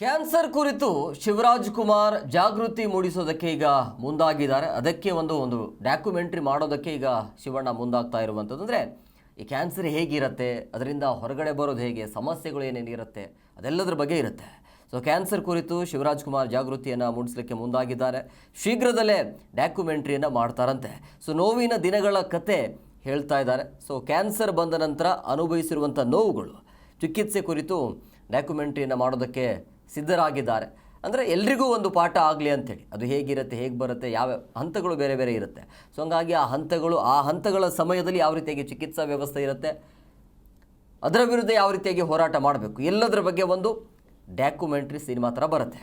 Cancer ಕುರಿತು ಶಿವರಾಜ್ ಕುಮಾರ್ ಜಾಗೃತಿ ಮೂಡಿಸೋದಕ್ಕೆ ಈಗ ಮುಂದಾಗಿದ್ದಾರೆ. ಅದಕ್ಕೆ ಒಂದು ಒಂದು ಡಾಕ್ಯುಮೆಂಟ್ರಿ ಮಾಡೋದಕ್ಕೆ ಈಗ ಶಿವಣ್ಣ ಮುಂದಾಗ್ತಾ ಇರುವಂಥದ್ದು. ಅಂದರೆ ಈ ಕ್ಯಾನ್ಸರ್ ಹೇಗಿರುತ್ತೆ, ಅದರಿಂದ ಹೊರಗಡೆ ಬರೋದು ಹೇಗೆ, ಸಮಸ್ಯೆಗಳು ಏನೇನಿರುತ್ತೆ ಅದೆಲ್ಲದರ ಬಗ್ಗೆ ಇರುತ್ತೆ. ಸೊ ಕ್ಯಾನ್ಸರ್ ಕುರಿತು ಶಿವರಾಜ್ ಕುಮಾರ್ ಜಾಗೃತಿಯನ್ನು ಮೂಡಿಸಲಿಕ್ಕೆ ಮುಂದಾಗಿದ್ದಾರೆ. ಶೀಘ್ರದಲ್ಲೇ ಡಾಕ್ಯುಮೆಂಟ್ರಿಯನ್ನು ಮಾಡ್ತಾರಂತೆ. ಸೊ ನೋವಿನ ದಿನಗಳ ಕತೆ ಹೇಳ್ತಾ ಇದ್ದಾರೆ. ಸೊ ಕ್ಯಾನ್ಸರ್ ಬಂದ ನಂತರ ಅನುಭವಿಸಿರುವಂಥ ನೋವುಗಳು, ಚಿಕಿತ್ಸೆ ಕುರಿತು ಡಾಕ್ಯುಮೆಂಟ್ರಿಯನ್ನು ಮಾಡೋದಕ್ಕೆ ಸಿದ್ಧರಾಗಿದ್ದಾರೆ. ಅಂದರೆ ಎಲ್ರಿಗೂ ಒಂದು ಪಾಠ ಆಗಲಿ ಅಂಥೇಳಿ. ಅದು ಹೇಗಿರುತ್ತೆ, ಹೇಗೆ ಬರುತ್ತೆ, ಯಾವ ಹಂತಗಳು ಬೇರೆ ಬೇರೆ ಇರುತ್ತೆ. ಸೊ ಹಂಗಾಗಿ ಆ ಹಂತಗಳು, ಆ ಹಂತಗಳ ಸಮಯದಲ್ಲಿ ಯಾವ ರೀತಿಯಾಗಿ ಚಿಕಿತ್ಸಾ ವ್ಯವಸ್ಥೆ ಇರುತ್ತೆ, ಅದರ ವಿರುದ್ಧ ಯಾವ ರೀತಿಯಾಗಿ ಹೋರಾಟ ಮಾಡಬೇಕು, ಎಲ್ಲದರ ಬಗ್ಗೆ ಒಂದು ಡಾಕ್ಯುಮೆಂಟ್ರಿ ಸಿನಿಮಾ ಥರ ಬರುತ್ತೆ.